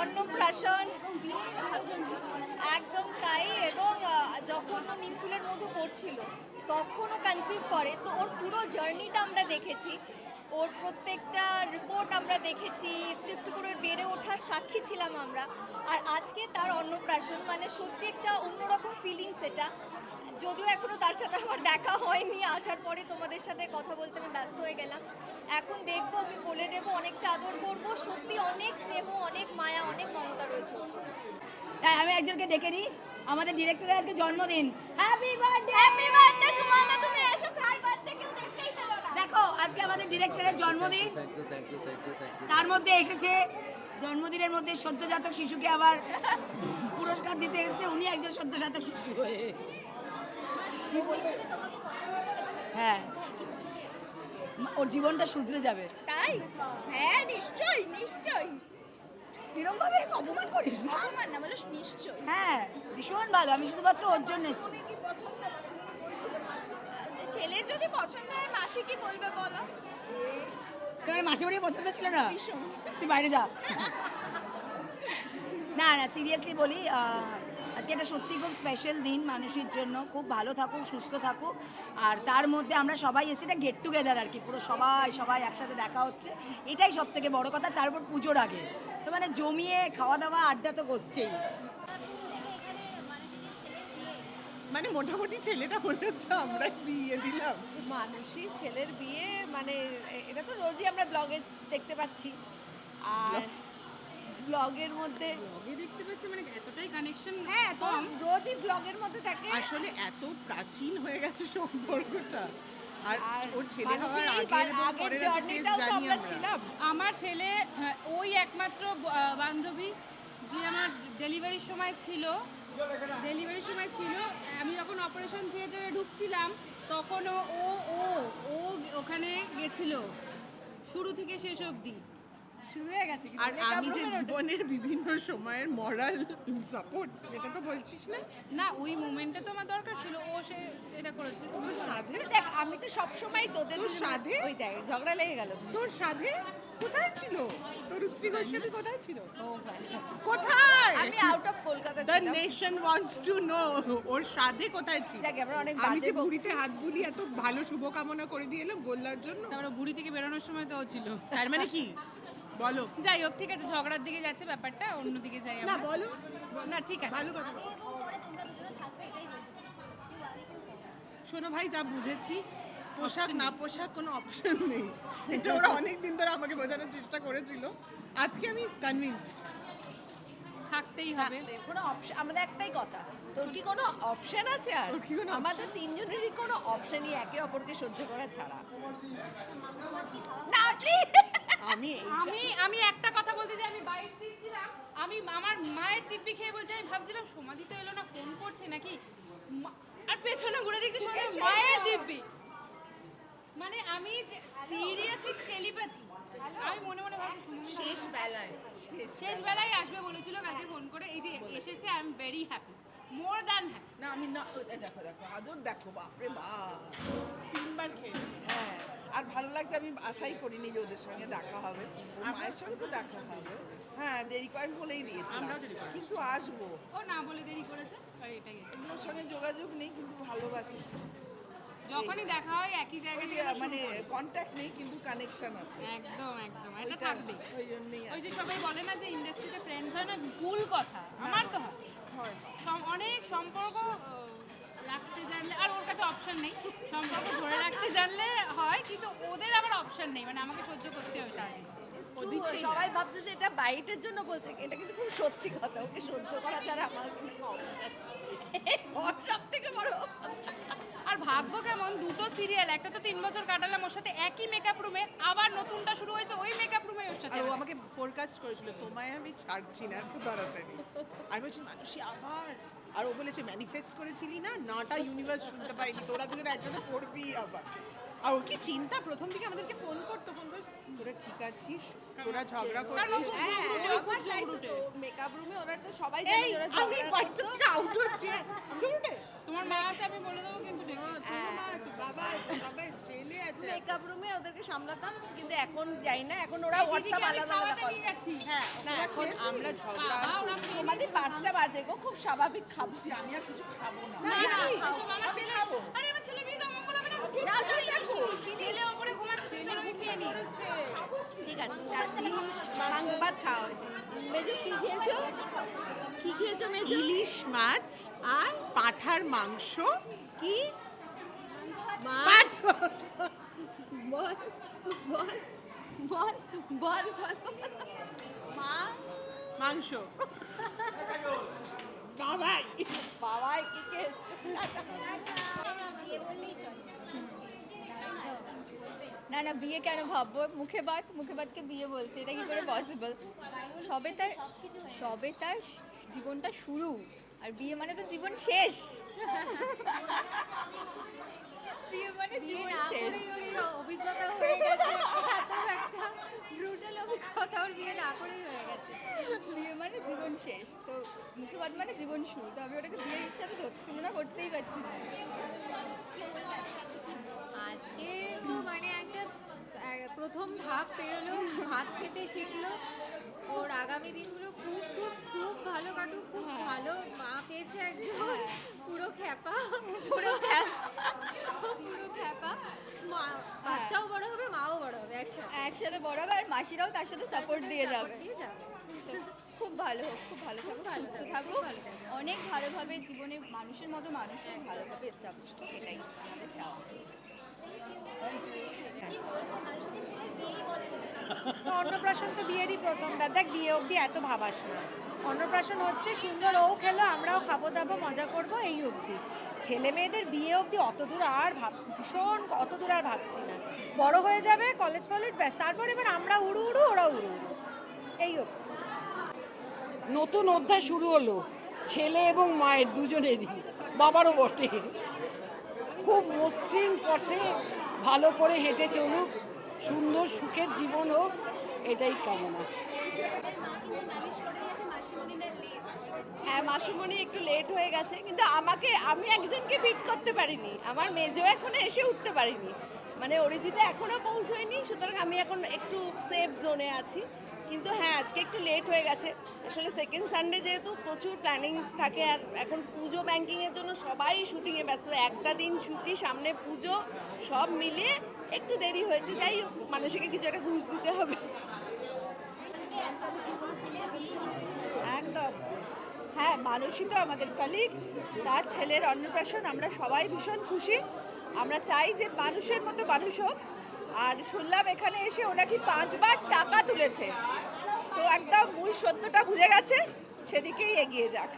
অন্নপ্রাশন একদম তাই, এবং যখন ও নিমফুলের মধু করছিল তখনও কনসিভ করে। তো ওর পুরো জার্নিটা আমরা দেখেছি। ওর প্রত্যেকটা রিপোর্ট আমরা দেখেছি। একটু একটু করে বেড়ে ওঠার সাক্ষী ছিলাম আমরা। আর আজকে তার অন্নপ্রাশন মানে সত্যি একটা অন্যরকম ফিলিংস এটা। যদিও এখনও তার সাথে আমার দেখা হয়নি আসার পরে তোমাদের সাথে কথা বলতে আমি ব্যস্ত হয়ে গেলাম। এখন দেখব আমি বলে নেব অনেকটা আদর করব। সত্যি অনেক স্নেহ অনেক মায়া অনেক মমতা রয়েছে তাই আমি একজনকে ডেকে নিই আমাদের ডিরেক্টরের আজকে জন্মদিন। Happy birthday happy birthday Sumana তুমি এসো কার বার্থডে কেউ দেখতেই পেল না। দেখো আজকে আমাদের ডিরেক্টরের জন্মদিন। তার মধ্যে এসেছে জন্মদিনের মধ্যে সদ্যজাতক শিশুকে আবার পুরস্কার দিতে এসেছে উনি একজন সদ্যজাতক শিশু হয়ে। হ্যাঁ। ওর জীবনটা শুধরে যাবে। তাই? হ্যাঁ নিশ্চয়ই নিশ্চয়ই। এরকম ভাবে অপমান করিস? না অপমান না বলো নিশ্চয়ই। হ্যাঁ ভীষণ ভালো। আমি শুধুমাত্র ওর জন্য এসেছি। ছেলের যদি পছন্দ হয় মাসি কি বলবে বলো? তোমার মাসি বাড়ি পছন্দ ছিল না? তুই বাইরে যা। না না সিরিয়াসলি বলি আজকে একটা সত্যি খুব স্পেশাল দিন মানুষের জন্য। খুব ভালো থাকুক সুস্থ থাকুক। আর তার মধ্যে আমরা সবাই এসে এটা গেট টুগেদার আর কি পুরো সবাই সবাই একসাথে দেখা হচ্ছে। এটাই সব থেকে বড় কথা তারপর পুজোর আগে। তো মানে জমিয়ে খাওয়া দাওয়া আড্ডা তো করছেই। মানে মোটামুটি ছেলেটা মনে হচ্ছে আমরা বিয়ে দিলাম। মানুষই ছেলের বিয়ে মানে এটা তো রোজই আমরা ব্লগে দেখতে পাচ্ছি। আর ব্লগের মধ্যে ব্লগে দেখতে পাচ্ছি মানে এতটাই কানেকশন হ্যাঁ তো রোজই ব্লগের মধ্যে থাকে। আসলে এত প্রাচীন হয়ে গেছে সম্পর্কটা। আর ওর ছেলে হওয়ার আগের এবং আগের পরের জার্নিটাও তো জানি আমরা আমার ছেলে হ্যাঁ, ওই একমাত্র বান্ধবী যে আমার ডেলিভারির সময় ছিল। ডেলিভারির সময় ছিল। আমি যখন অপারেশন থিয়েটারে ঢুকছিলাম তখনও ও ও ও ওখানে গেছিল। শুরু থেকে শেষ অবধি। শুরু হয়ে গেছে আর আমি যে জীবনের বিভিন্ন সময়ের মরাল সাপোর্ট সেটা তো বলছিস না? না ওই মোমেন্টে তো আমার দরকার ছিল ও সে এটা করেছে। তোর সাধে? দেখ আমি তো সব সময় তোদের সাধে? ওই দেখ ঝগড়া লেগে গেল তোর সাধে? কোথায় ছিল? তোর শ্রী গোস্বামী কোথায় ছিল? কোথায়? আমি out of Kolkata the nation wants to know ওর সাধে কোথায় ছিল? যাক, আমরা অনেক আমি যে বুড়িতে হাত বুলি এত ভালো শুভকামনা করে দিয়ে এলাম গোল্লার জন্য। তারপরে বুড়ি থেকে বেরোনোর সময় তো ছিল। তার মানে কি? বলো। যাই হোক ঠিক আছে ঝগড়ার দিকে যাচ্ছে ব্যাপারটা অন্যদিকে যাই না বলো। না ঠিক আছে। ভালো কথা। শোনো ভাই যা বুঝেছি পোশাক না পোশাক কোনো অপশন নেই। এটা ওরা অনেক দিন ধরে আমাকে বোঝানোর চেষ্টা করেছিল। আজকে আমি কনভিন্সড থাকতেই হবে। কোনো অপশন আমাদের একটাই কথা তোর কি কোনো অপশন আছে আর? কি কোনো আমাদের তিনজনেরই কোনো অপশনই একে অপরকে সহ্য করা ছাড়া। না! আমি আমি আমি একটা কথা বলতে চাই আমি বাইক দিচ্ছিলাম। আমি আমার মায়ের দিব্যি খেয়ে বলছি আমি ভাবছিলাম সমাধি তো এলো না ফোন করছে নাকি? আর পেছনে ঘুরে দেখছি সমাধি মায়ের দিব্যি। মানে আমি সিরিয়াসলি টেলিপ্যাথি আমি মনে মনে ভাবছি শেষ বেলায় শেষ শেষ বেলায়। আসবে বলেছিল কালকে ফোন করে। এই যে এসেছে I am very happy more than happy না আমি না দেখো দেখো আদর দেখো বাপরে বাপ। তিনবার খেয়েছি হ্যাঁ। আর ভালো লাগছে আমি আশাই করিনি যে ওদের সঙ্গে দেখা হবে। ওর মায়ের সঙ্গে তো দেখা হবে। হ্যাঁ দেরি করেন বলেই দিয়েছি কিন্তু আসব। ও না বলে দেরি করেছে আর এটাই আর সঙ্গে যোগাযোগ নেই কিন্তু ভালোবাসি। যখনই দেখা হয় একই জায়গা ওই থেকে আহ, আমরা মানে কন্ট্যাক্ট নেই কিন্তু কানেকশন আছে। একদম একদম এটা থাকবে। ওই জন্যই ওই যে সবাই বলে না যে ইন্ডাস্ট্রিতে ফ্রেন্ডস হয় না ভুল কথা। আমার তো হয় হয় অনেক সম্পর্ক রাখতে জানলে আর ওর কাছে অপশন নেই। সম্পর্ক ধরে রাখতে জানলে হয় কিন্তু ওদের আবার অপশন নেই। মানে আমাকে সহ্য করতে হবে সারা জীবন সবাই ভাবছে যে এটা বাইটের জন্য বলছে এটা কিন্তু খুব সত্যি কথা। ওকে সহ্য করা ছাড়া আমার কোনো অপশন সব থেকে বড় আর ভাগ্য কেমন? দুটো সিরিয়াল একটা তো তিন বছর কাটালাম ওর সাথে একই মেকআপ রুমে আবার নতুনটা শুরু হয়েছে ওই মেকআপ রুমে ওর সাথে আর ও আবার। আমাকে ফোরকাস্ট করেছিল তোমায় আমি ছাড়ছি না এত তাড়াতাড়ি। আমি বলছি মানুষই আবার আর ও বলেছে ম্যানিফেস্ট করেছিলি না? নটা ইউনিভার্স শুনতে পাইনি তোরা দুজন একসাথে পড়বি আবার। আর ও কি চিন্তা? প্রথম দিকে আমাদেরকে ফোন করতো ফোন করে তোরা ঠিক আছিস? তোরা ঝগড়া করছিস? হ্যাঁ। মেকআপ রুমে ওরা তো সবাই জানে ওরা আমি থেকে আউট হচ্ছি হ্যাঁ। তোমার মা আছে আমি বলে দেবো কিন্তু আছে মেকআপ রুমে ওদেরকে সামলাতাম কিন্তু এখন যাই না এখন ওরা হোয়াটসঅ্যাপ আলাদা আলাদা করে। হ্যাঁ না এখন আমরা ঝগড়া আমাদের পাঁচটা বাজে গো খুব স্বাভাবিক খাব। আমি আর কিছু খাব না। না, আমার ছেলে আরে আমার ছেলে মেয়ে তো অমঙ্গল হবে না। ছেলে ওপরে ঘুমাচ্ছে ঠিক আছে আর ইলিশ মাংস ভাত খাওয়া হয়েছে মেজো কি খেয়েছো? কি খেয়েছো মেজো? ইলিশ মাছ আর? পাঁঠার মাংস। কি? পাঠ বল বল বল বল বল। মাংস। বাবাই বাবাই কি খেয়েছো? না না, বিয়ে কেন ভাববো? মুখে বাদ মুখে বাদকে বিয়ে বলছে, এটা কি করে পসিবল সবে তার সবে তার জীবনটা শুরু, আর বিয়ে মানে তো জীবন শেষ। বিয়ে মানে অভিজ্ঞতা হয়ে গেছে। এত একটা ব্রুটাল অভিজ্ঞতা ওর বিয়ে না করেই হয়ে গেছে। বিয়ে মানে জীবন শেষ। তো মানে জীবন শুরু। তো আমি ওটাকে বিয়ের সাথে তুলনা করতেই পারছি না। আজকে তো মানে একটা প্রথম ধাপ পেরোলো ভাত খেতে শিখলো। ওর আগামী দিনগুলো খুব খুব খুব ভালো কাটুক খুব ভালো মা পেয়েছে একজন। পুরো খ্যাপা। পুরো পুরো খ্যাপা। মা বাচ্চাও বড় হবে মাও বড় হবে একসাথে। একসাথে বড় হবে আর মাসিরাও তার সাথে সাপোর্ট দিয়ে যাবে। দিয়ে যাবে। খুব ভালো হোক খুব ভালো থাকুক সুস্থ থাকুক অনেক ভালোভাবে জীবনে মানুষের মতো মানুষও ভালোভাবে এস্টাবলিশ এটাই আমাদের চাওয়া। অন্নপ্রাশন তো বিয়েরই প্রথম। দেখ বিয়ে অবধি এত ভাবাস না। অন্নপ্রাশন হচ্ছে সুন্দর, ও খেলো, আমরাও খাব, দাবো, মজা করব, এই অবধি। ছেলে মেয়েদের বিয়ে অবধি অত দূর আর ভাব, ভীষণ অত দূর আর ভাবছি না। বড় হয়ে যাবে কলেজ ফলেজ, ব্যাস। তারপর এবার আমরা উড়ু উড়ু, ওরা উড়ু উড়ু। এই অবধি। নতুন অধ্যায় শুরু হলো। ছেলে এবং মায়ের দুজনেরই, বাবারও বটে। খুব মসৃণ পথে ভালো করে হেঁটে চলুক, সুন্দর সুখের জীবন হোক, এটাই কামনা। হ্যাঁ মাসুমণি একটু লেট হয়ে গেছে, কিন্তু আমাকে, আমি একজনকে বিট করতে পারিনি। আমার মেজো এখনও এসে উঠতে পারিনি। মানে অরিজিতে এখনও পৌঁছয়নি, সুতরাং আমি এখন একটু সেফ জোনে আছি। কিন্তু হ্যাঁ আজকে একটু লেট হয়ে গেছে। আসলে সেকেন্ড সানডে যেহেতু প্রচুর প্ল্যানিংস থাকে আর এখন পুজো ব্যাংকিংয়ের জন্য সবাই শুটিংয়ে ব্যস্ত। একটা দিন ছুটি, সামনে পুজো, সব মিলিয়ে একটু দেরি হয়েছে। যাই মানুষকে কিছু একটা ঘুষ দিতে হবে। একদম। হ্যাঁ মানুষই তো আমাদের কলিগ তার ছেলের অন্নপ্রাশন আমরা সবাই ভীষণ খুশি। আমরা চাই যে মানুষের মতো মানুষ হোক। আর শুনলাম এখানে এসে ও নাকি পাঁচবার টাকা তুলেছে। তো একদম মূল সত্যটা বুঝে গেছে, সেদিকেই এগিয়ে যাক।